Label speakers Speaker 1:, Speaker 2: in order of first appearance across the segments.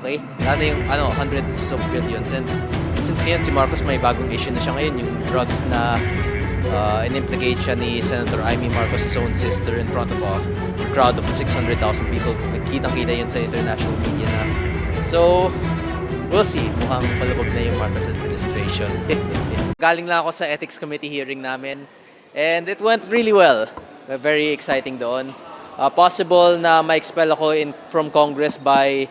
Speaker 1: Okay? Dati yung ano, hundreds of billions. And since ngayon si Marcos may bagong issue na siya ngayon, yung drugs na uh, in-implicate siya ni Senator Amy Marcos' own sister in front of a crowd of 600,000 people. Kitang-kita yun sa international media na. So, we'll see. Mukhang palabog na yung Marcos administration. Galing lang ako sa ethics committee hearing namin and it went really well. Very exciting doon. Uh, possible na ma-expel ako in, from Congress by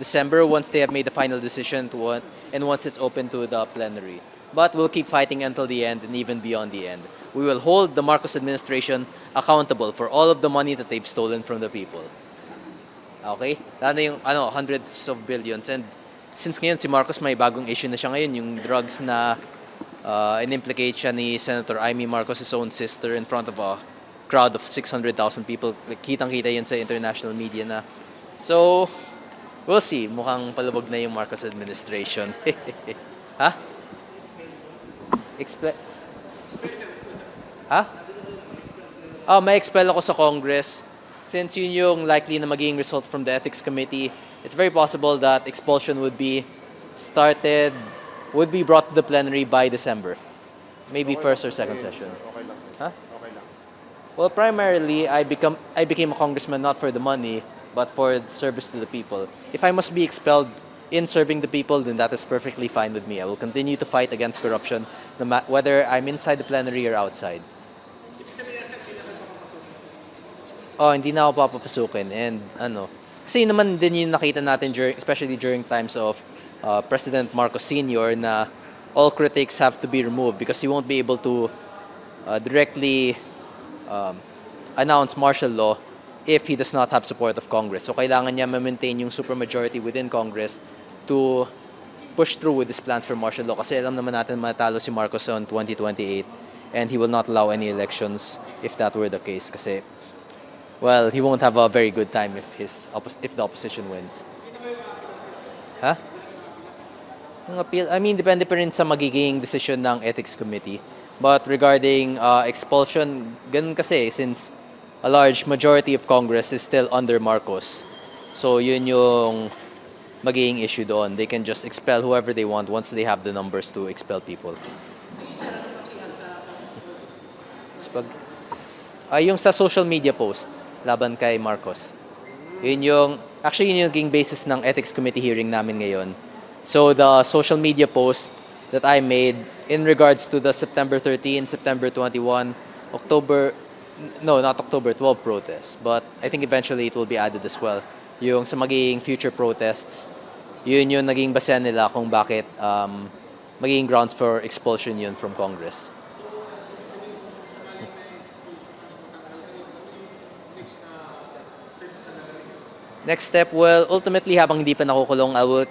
Speaker 1: December once they have made the final decision to what, and once it's open to the plenary. But we'll keep fighting until the end and even beyond the end. We will hold the Marcos administration accountable for all of the money that they've stolen from the people. Okay? Lalo na yung ano, hundreds of billions. And since ngayon si Marcos may bagong issue na siya ngayon, yung drugs na uh, in-implicate siya ni Senator Amy Marcos' own sister in front of a crowd of 600,000 people. Like, kitang-kita yun sa international media na. So, we'll see. Mukhang palabog na yung Marcos administration. ha? Expl- ha? Oh, may expel ako sa Congress. Since yun yung likely na magiging result from the Ethics Committee, it's very possible that expulsion would be started, would be brought to the plenary by December. Maybe first or second session.
Speaker 2: Okay lang.
Speaker 1: Huh?
Speaker 2: Okay lang.
Speaker 1: Well, primarily, I become I became a congressman not for the money, but for service to the people. If I must be expelled in serving the people, then that is perfectly fine with me. I will continue to fight against corruption, no ma- whether I'm inside the plenary or outside. Oh, hindi na ako papapasukin. And ano, kasi naman din yung nakita natin, during, especially during times of uh, President Marcos Sr. na all critics have to be removed because he won't be able to uh, directly um, announce martial law if he does not have support of Congress. So kailangan niya ma-maintain yung supermajority within Congress to push through with his plans for martial law. Kasi alam naman natin matalo si Marcos on 2028 and he will not allow any elections if that were the case. Kasi, well, he won't have a very good time if, his if the opposition wins. Ha? Yung appeal, I mean, depende pa rin sa magiging decision ng Ethics Committee. But regarding uh, expulsion, ganun kasi since a large majority of Congress is still under Marcos. So yun yung magiging issue doon. They can just expel whoever they want once they have the numbers to expel people. Pag, ah, yung sa social media post laban kay Marcos. Yun yung, actually yun yung naging basis ng ethics committee hearing namin ngayon. So the social media post that I made in regards to the September 13, September 21, October, no, not October 12 protests, but I think eventually it will be added as well. Yung sa magiging future protests, yun yung naging basehan nila kung bakit um, magiging grounds for expulsion yun from Congress. Next step, well, ultimately habang hindi pa nakukulong, I will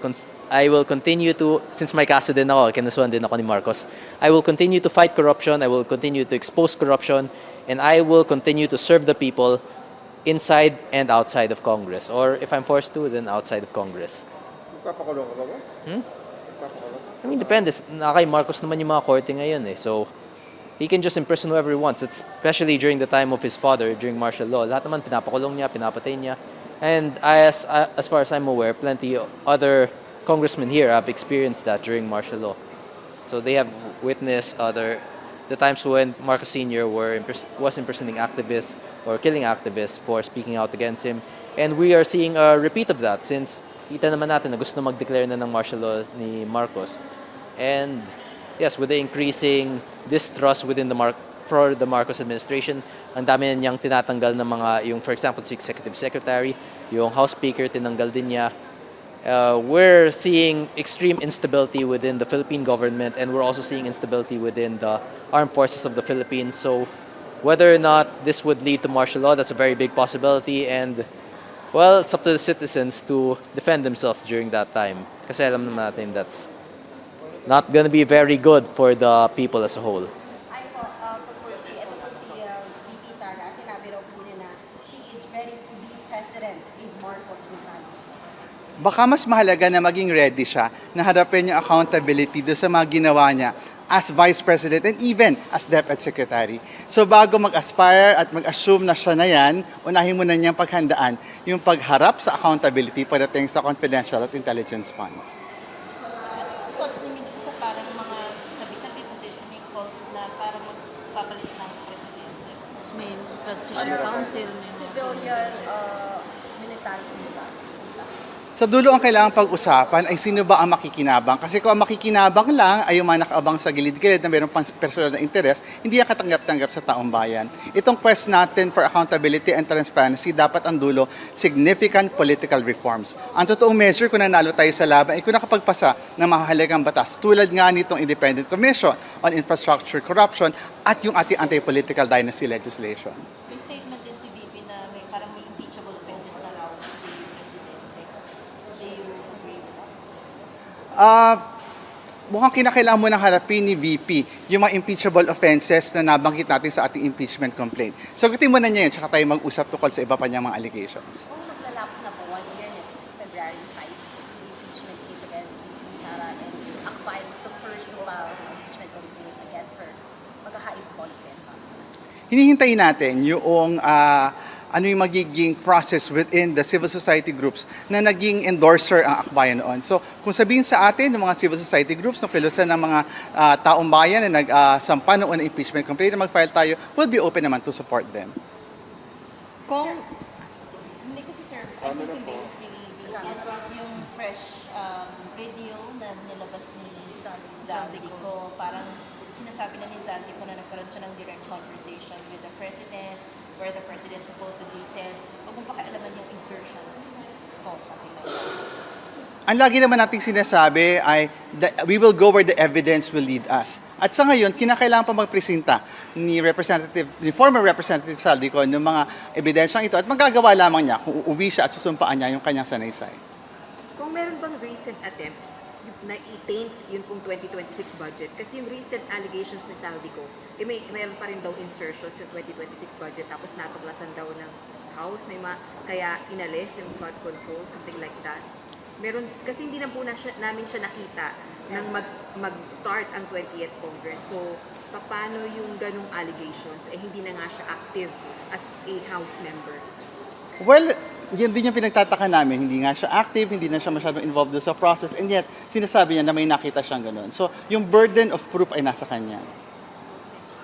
Speaker 1: I will continue to since may kaso din ako, kinasuhan din ako ni Marcos. I will continue to fight corruption, I will continue to expose corruption, and I will continue to serve the people inside and outside of Congress. Or if I'm forced to, then outside of Congress.
Speaker 2: Magpapakulong ka ba ba?
Speaker 1: Hmm?
Speaker 2: Magpapakulong?
Speaker 1: I mean, depende. Na kay Marcos naman yung mga korte ngayon eh. So, he can just imprison whoever he wants. It's especially during the time of his father, during martial law. Lahat naman pinapakulong niya, pinapatay niya. And as, as far as I'm aware, plenty other congressmen here have experienced that during martial law. So they have witnessed other the times when Marcos Sr. Were was imprisoning activists or killing activists for speaking out against him. And we are seeing a repeat of that since kita naman natin na gusto mag-declare na ng martial law ni Marcos. And yes, with the increasing distrust within the Mar- for the Marcos administration, ang dami niyang tinatanggal ng mga, yung for example, si Executive Secretary, yung House Speaker, tinanggal din niya. Uh, we're seeing extreme instability within the Philippine government and we're also seeing instability within the armed forces of the Philippines. So whether or not this would lead to martial law, that's a very big possibility and well, it's up to the citizens to defend themselves during that time. Kasi alam naman that's not gonna be very good for the people as a whole.
Speaker 3: Uh, uh, to president Marcos.
Speaker 4: Baka mas mahalaga na maging ready siya na harapin yung accountability do sa mga ginawa niya as Vice President and even as Deputy Secretary. So bago mag-aspire at mag-assume na siya na yan, unahin mo na niyang paghandaan yung pagharap sa accountability pagdating sa confidential at intelligence funds.
Speaker 5: thoughts ninyo dito sa parang mga sabi-sabi positioning calls na para magpapalit ng presidente?
Speaker 6: May transition council,
Speaker 3: Civilian, uh, military diba?
Speaker 4: Sa dulo ang kailangang pag-usapan ay sino ba ang makikinabang. Kasi kung ang makikinabang lang ay yung mga nakaabang sa gilid-gilid na mayroong personal na interes, hindi yan katanggap-tanggap sa taong bayan. Itong quest natin for accountability and transparency, dapat ang dulo, significant political reforms. Ang totoong measure kung nanalo tayo sa laban ay kung nakapagpasa ng mahalagang batas tulad nga nitong Independent Commission on Infrastructure Corruption at yung ating anti-political dynasty legislation.
Speaker 5: May statement din si VP na may parang may impeachable offenses na raw si presidente. Do you agree with
Speaker 4: Ah, mukhang kinakailangan mo nang harapin ni VP yung mga impeachable offenses na nabanggit natin sa ating impeachment complaint. Sagutin mo na niya yun, tsaka tayo mag-usap tukol sa iba pa niyang mga allegations.
Speaker 3: Kung maglalapse na po one year next February 5, yung impeachment case against VP Sara and Akbay was the first to file impeachment complaint against her, magkakaib content.
Speaker 4: Hinihintay natin yung ah, ano yung magiging process within the civil society groups na naging endorser ang akbayan noon. So, kung sabihin sa atin ng mga civil society groups, ng kilusan ng mga ah, taong bayan na nag-sampa noon ng impeachment complaint na mag-file tayo, we'll be open naman to support them.
Speaker 6: Kung
Speaker 5: Hindi kasi sir, I'm looking basis ni. Yung fresh um, video na nilabas ni Zaldico, parang sinasabi na ni Zaldico na nagkaroon siya ng direct conversation with the president where the president supposedly said, huwag mong pakialaman yung insertions ko, something like that.
Speaker 4: Ang lagi naman nating sinasabi ay that we will go where the evidence will lead us. At sa ngayon, kinakailangan pa magpresenta ni Representative, ni former Representative Saldico ng mga ebidensyang ito at magagawa lamang niya kung uuwi siya at susumpaan niya yung kanyang sanaysay.
Speaker 7: Kung meron bang recent attempts na i-taint yung pong 2026 budget, kasi yung recent allegations ni Saldico, eh may, mayroon pa rin daw insertions sa 2026 budget, tapos natuklasan daw ng House, may ma, kaya inalis yung flood control, something like that. Meron, kasi hindi na po na siya, namin siya nakita nang mag, mag-start ang 20th Congress. So, paano yung ganong allegations, eh hindi na nga siya active as a House member?
Speaker 4: Well, yun din yung pinagtataka namin. Hindi nga siya active, hindi na siya masyadong involved sa process, and yet, sinasabi niya na may nakita siyang ganun. So, yung burden of proof ay nasa kanya.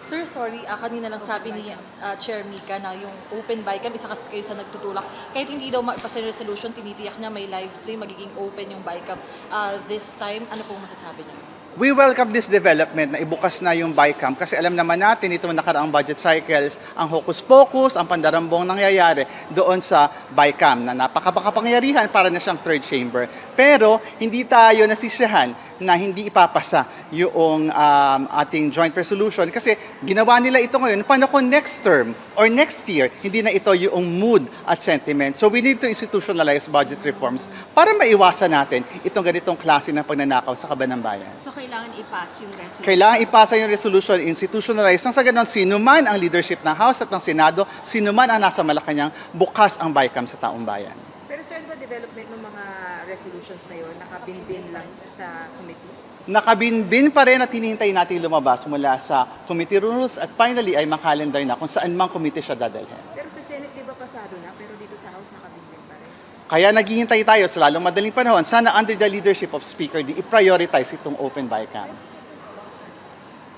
Speaker 6: Sir, sorry, ah, kanina lang sabi ni ah, Chair Mika na yung open bycam, isa kasi kayo sa nagtutulak. Kahit hindi daw maipasa yung resolution, tinitiyak niya may live stream, magiging open yung bycam. Ah, this time, ano pong masasabi niyo?
Speaker 4: We welcome this development na ibukas na yung BICAM kasi alam naman natin ito nakaraang budget cycles, ang hocus-pocus, ang pandarambong nangyayari doon sa BICAM na napakapakapangyarihan para na siyang third chamber. Pero hindi tayo nasisiyahan na hindi ipapasa yung um, ating joint resolution kasi ginawa nila ito ngayon. Paano kung next term or next year, hindi na ito yung mood at sentiment. So we need to institutionalize budget reforms para maiwasan natin itong ganitong klase ng pagnanakaw sa kaban ng bayan.
Speaker 7: So, kailangan i-pass yung resolution?
Speaker 4: Kailangan ipasa yung resolution, institutionalize. Nang sa ganon, sino man ang leadership ng House at ng Senado, sino man ang nasa Malacanang, bukas ang BICAM sa taong bayan.
Speaker 7: Pero sir, ano ba development ng mga resolutions na yun? Nakabinbin lang sa committee?
Speaker 4: Nakabinbin pa rin at hinihintay natin lumabas mula sa committee rules at finally ay makalendar na kung saan mang committee siya dadalhin.
Speaker 7: Pero sa Senate, di ba pasado na? Pero dito sa House, nakabinbin pa rin.
Speaker 4: Kaya naghihintay tayo sa lalong madaling panahon, sana under the leadership of Speaker, di i-prioritize itong open BICAM.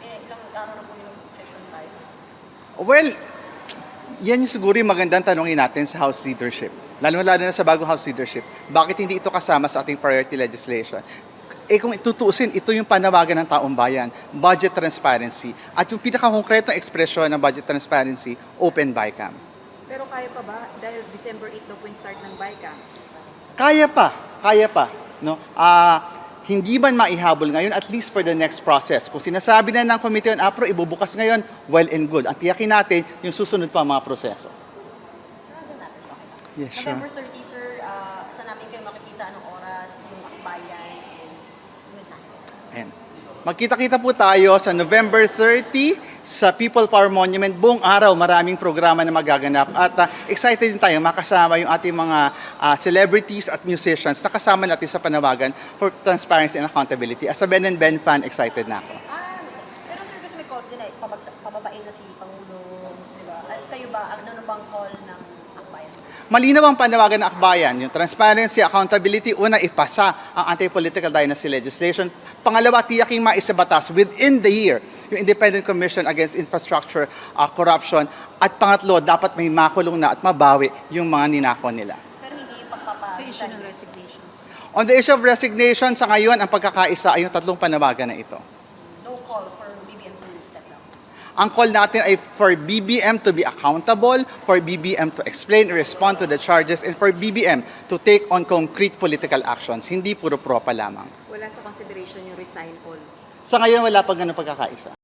Speaker 3: Eh, ilang araw na po yung session tayo.
Speaker 4: Well, yan yung siguro yung magandang tanongin natin sa House leadership. Lalo-lalo na sa bagong House leadership. Bakit hindi ito kasama sa ating priority legislation? Eh kung itutuusin, ito yung panawagan ng taong bayan, budget transparency. At yung pinaka-konkretong ekspresyon ng budget transparency, open BICAM.
Speaker 7: Pero kaya pa ba? Dahil December 8 na po yung start ng BICA.
Speaker 4: Kaya pa, kaya pa. No? Ah, hindi man maihabol ngayon, at least for the next process. Kung sinasabi na ng Committee on APRO, ibubukas ngayon, well and good. Ang tiyakin natin yung susunod pa mga proseso. Yes, sure.
Speaker 3: November 30, sir, uh, saan namin kayo makikita anong oras, yung akbayan, and yung mensahe.
Speaker 4: Ayan. Magkita-kita po tayo sa November 30 sa People Power Monument. Buong araw, maraming programa na magaganap. At ah, excited din tayo makasama yung ating mga ah, celebrities at musicians na kasama natin sa panawagan for transparency and accountability. As a Ben and Ben fan, excited na ako. Malinaw ang panawagan ng akbayan, yung transparency, accountability, una ipasa ang anti-political dynasty legislation. Pangalawa, tiyaking maisabatas within the year yung Independent Commission Against Infrastructure uh, Corruption. At pangatlo, dapat may makulong na at mabawi yung mga ninako nila.
Speaker 3: Pero hindi yung pagpapa...
Speaker 5: Sa issue ng resignation.
Speaker 4: On the issue of resignation, sa ngayon, ang pagkakaisa ay yung tatlong panawagan na ito.
Speaker 3: No call for BBM to step down.
Speaker 4: Ang call natin ay for BBM to be accountable, for BBM to explain and respond to the charges, and for BBM to take on concrete political actions, hindi puro propa lamang.
Speaker 7: Wala sa consideration yung resign all.
Speaker 4: Sa ngayon, wala pang ganun pagkakaisa.